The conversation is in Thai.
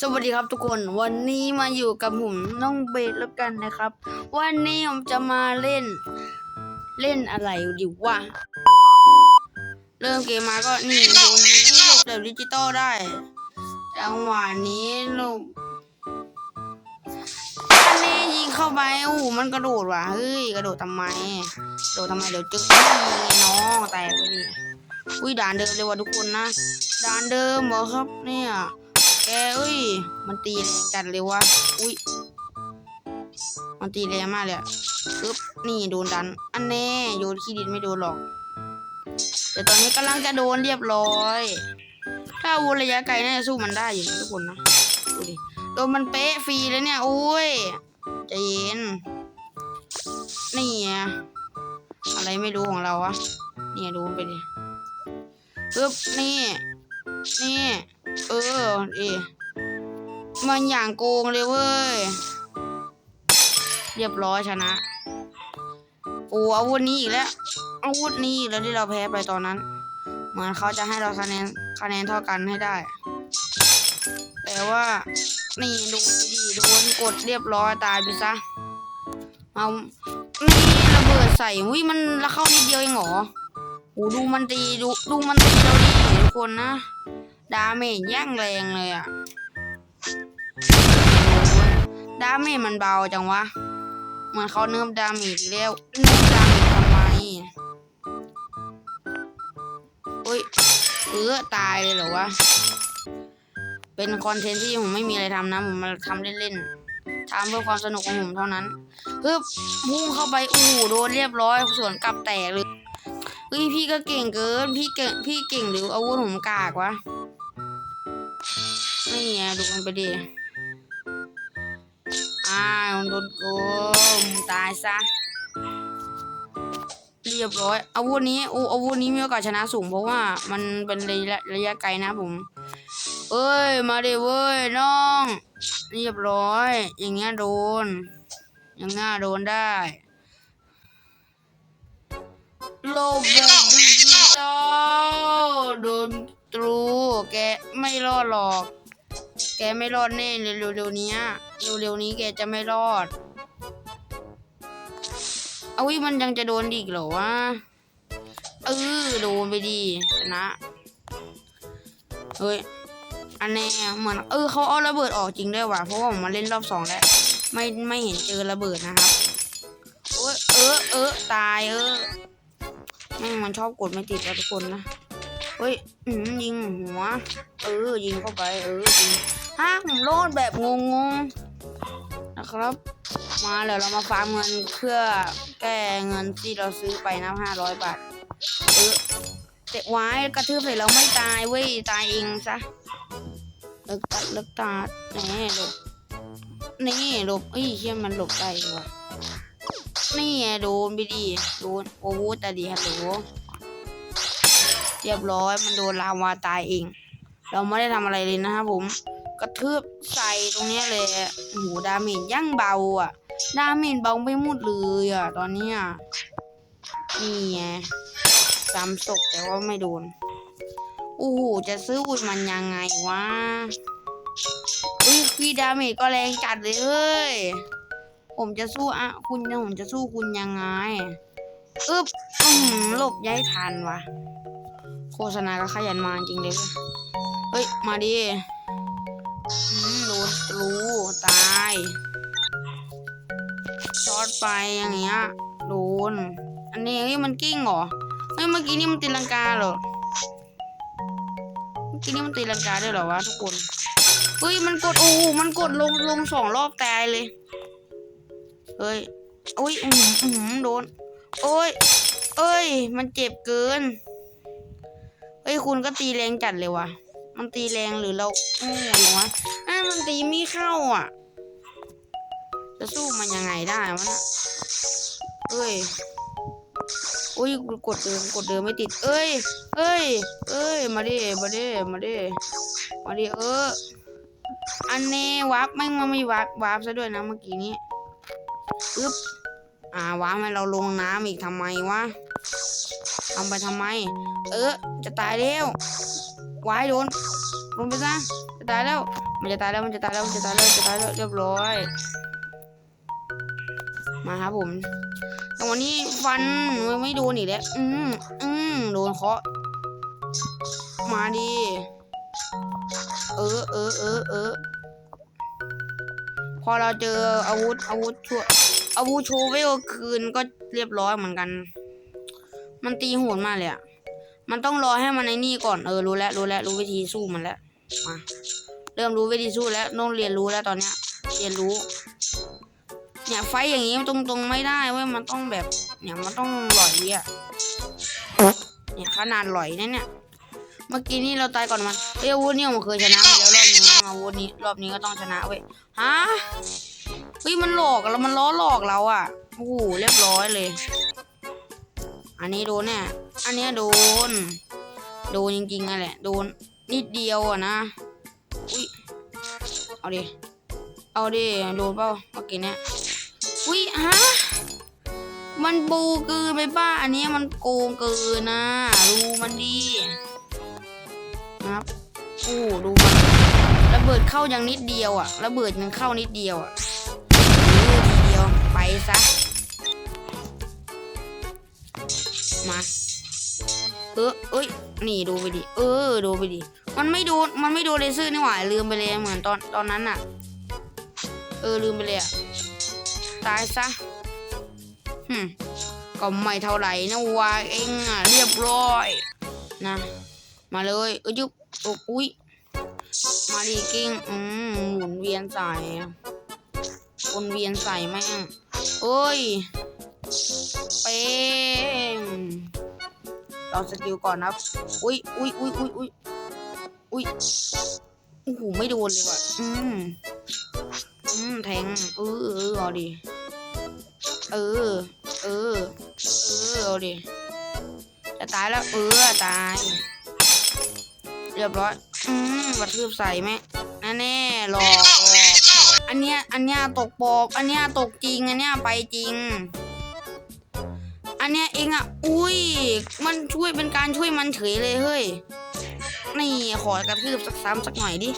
สวัสดีครับทุกคนวันนี้มาอยู่กับผมน้องเบสแล้วกันนะครับ วันนี้ผมจะมาเล่น เล่นอะไรดีวะเริ่มเกมมาก็นี่โดนยิงหลบแบบดิจิตอลได้ จังหวะนี้หลบอันนี้ยิงเข้าไปโอ้โหมันกระโดดว่ะเฮ้ยกระโดดทำไมกระโดดทำไมเดี๋ยวเจอนี่ไงน้องแตกไปดิอุ้ยด่านเดิมเลยว่ะทุกคนนะด่านเดิมเหรอครับเนี่ย แกเอ้ย มันตีแรงจัดเลยวะ อุ้ย มันตีแรงมากเลยปึ๊บ นี่โดนดัน อันแน่โยนขี้ดินไม่โดนหรอก แต่ตอนนี้กำลังจะโดนเรียบร้อย ถ้าวุระยะไกลน่าจะสู้มันได้อยู่นะทุกคนนะ ดูดิ โดนมันเป๊ะฟรีเลยเนี่ยโอ้ยใจเย็น นี่ไงอะไรไม่รู้ของเราวะเนี่ยดนไปดิปึ๊บ นี่ นี่ เออเอมันอย่างโกงเลยเว้ย เรียบร้อยชนะ โอ้อาวุธนี้อีกแล้ว อาวุธนี้อีกแล้วที่เราแพ้ไปตอนนั้น เหมือนเขาจะให้เราคะแนนคะแนนเท่ากันให้ได้ แต่ว่านี่ดูดีโดนกดเรียบร้อยตายไปซะเอานี่ระเบิดใส่วิมันละเข้านิดเดียวเองเหรอโอ้ดูมันตีดูดูมันตีเราดิทุกคนนะ ดาเมจย่างแรงเลยอะดาเมจมันเบาจังวะ เหมือนเขาเนิมดาเมจแล้วเนิมดาเมจทำไมอุ้ยเออตายเลยเหรอวะ เป็นคอนเทนต์ที่ผมไม่มีอะไรทำนะ ผมมาทำเล่นๆทำเพื่อความสนุกของผมเท่านั้นฮึบพุ่งเข้าไปอู้โดนเรียบร้อยสวนกลับแตกเลยเฮ้ยพี่ก็เก่งเกิน พี่เก่งพี่เก่งหรืออาวุธผมกากวะ นี่ไงดูมันไปดิ อ้าวโดนโกงตายซะ เรียบร้อย อาวุธนี้โอ้อาวุธนี้มีโอกาสชนะสูงเพราะว่ามันเป็นระยะระยะไกลนะผม เอ้ย มาดิเว้ยน้อง เรียบร้อย อย่างเงี้ยโดน อย่างเงี้ยโดนได้โลบแบบดิจิตอลโดนตรู แกไม่รอดหรอก แกไม่รอดแน่เร็วๆนี้เร็วๆนี้แกจะไม่รอดเอาวิมันยังจะโดนอีกเหรอวะเออโดนไปดีชนะเฮ้ยอันแน่เหมือนเออเขาเอาระเบิดออกจริงด้วยว่ะเพราะว่าผมมาเล่นรอบสองแล้วไม่ไม่เห็นเจอระเบิดนะครับโอ้ยเออเออตายเออแม่งมันชอบกดไม่ติดแล้วทุกคนนะ ฮ้ยอืมยิงหัว เออ ยิงเข้าไป เออยิงฮะผมโลดแบบงงๆ นะครับ มาเดี๋ยวเรามาฟาร์มเงินเพื่อแก้เงินที่เราซื้อไปนะห้าร้อยบาท เออเตะไว้กระทืบใส่เราไม่ตายเว้ย ตายเองซะเลิกตัดเลิกตัดแหน่หลบนี่หลบเอ้ยเชี่ยมันหลบได้ว่ะนี่โดนไปดิโดนโอ้โหแต่ดีฮัลโหล เรียบร้อยมันโดนลาวาตายเอง เราไม่ได้ทำอะไรเลยนะครับผม กระทืบใส่ตรงนี้เลยโอ้โหดาเมจยั่งเบาอะ ดาเมจเบาไม่หมดเลยอะ ตอนเนี้ยนี่ไงซ้ำศพแต่ว่าไม่โดนโอ้โหจะซื้ออุดมันยังไงวะอุ้ยพี่ดาเมจก็แรงจัดเลยเฮ้ยผมจะสู้อะคุณผมจะสู้คุณยังไงอึ๊บอือหือหลบย้ายทันว่ะ โฆษณาก็ขยันมาจริงเลยเฮ้ย มาดิอืมโดนรู้ตายช็อตไปอย่างเงี้ยโดนอันนี้เฮ้ยมันกิ้งเหรอเฮ้ยเมื่อกี้นี่มันตีลังกาเหรอเมื่อกี้นี่มันตีลังกาด้วยเหรอวะทุกคนเฮ้ยมันกดโอ้มันกดลงลงสองรอบตายเลยเฮ้ยโอ้ยอือหืออื้อหือโดนโอ้ยเอ้ย มันเจ็บเกิน เฮ้ยคุณก็ตีแรงจัดเลยว่ะ มันตีแรงหรือเราโง่อยู่วะอ้ามันตีไม่เข้าอะ จะสู้มันยังไงได้วะนะเอ้ยอุ้ยกดเดิมกดเดิมไม่ติด เอ้ย เอ้ย เอ้ย มาดิ มาดิ มาดิ มาดิ เออ อันนี้วาร์ปไม่งมาไม่วาร์ปวาร์ปซะด้วยนะเมื่อกี้นี้อึ๊บ อ่าวาร์ปให้เราลงน้ำอีกทำไมวะทำไปทำไม เออ จะตายแล้ววายโดนลงไปซะจะตายแล้ว มันจะตายแล้วมันจะตายแล้วมันจะตายแล้วจะตายแล้วเรียบร้อย มาครับผมแต่วันนี้ฟันมันไม่โดนอีกแล้วอืมอืมโดนเคาะมาดิเออเออเออเออพอเราเจออาวุธอาวุธชั่วอาวุธโชว์เวลคืนก็เรียบร้อยเหมือนกัน มันตีโหดมากเลยอะ มันต้องรอให้มันในนี่ก่อนเออรู้แล้วรู้แล้วรู้วิธีสู้มันแล้วมาเริ่มรู้วิธีสู้แล้วต้องเรียนรู้แล้วตอนเนี้ย เรียนรู้เนี่ยไฟอย่างนี้ตรงๆไม่ได้เว้ยมันต้องแบบเนี่ยมันต้องหล่อยอะเนี่ยขนาดหล่อยนะเนี่ยเมื่อกี้นี่เราตายก่อนมันเอ้ยอาวุธนี่ผมเคยชนะมาแล้วรอบนึงอาวุธนี้รอบนี้ก็ต้องชนะเว้ยฮะเฮ้ยมันหลอกเรามันล้อหลอกเราอะโอ้โหเรียบร้อยเลย อันนี้โดนเนี่ยอันเนี้ยโดน โดนจริงๆอะแหละ โดนนิดเดียวอะนะ อุ้ย เอาดิ เอาดิ โดนเปล่าเมื่อกี้เนี่ยอุ้ยฮะ มันบูเกินไปป้า อันเนี้ยมันโกงเกินนะ ดูมันดีนะครับโอ้ดูมันระเบิดเข้ายังนิดเดียวอะระเบิดยังเข้านิดเดียวอะเออทีเดียว ไปซะ มา เออเอ้ย นี่ดูไปดิ เออ ดูไปดิ มันไม่โดน มันไม่โดนเลเซอร์นี่หว่า ลืมไปเลย เหมือนตอนตอนนั้นอะเออ ลืมไปเลยอะตายซะหึมก็ไม่เท่าไหร่นะวาเองอะเรียบร้อย นะ มาเลย เออยุบโอ้อุ้ย มาดีกิ้ง อืมหมุนเวียนใส่วนเวียนใส่แม่งเอ้ย เป้งรอสกิลก่อนครับ อุ้ยอุ้ยอุ้ยอุ้ยอุ้ยอุ้ยโอ้โหไม่โดนเลยว่ะ อืม อืม แทง เออเออเอาดิ เออ เออ เออเอาดิ จะตายแล้ว เออ ตาย เรียบร้อย อืมกระทืบใส่ไหมแน่แน่ๆหลอกอันเนี้ย อันเนี้ยตกปอกอันเนี้ยตกจริง อันเนี้ยไปจริง เนี่ยเองอะ อุ้ย มันช่วยเป็นการช่วยมันเฉยเลยเฮ้ย นี่ขอกระทืบสักซ้ำสักหน่อยดิ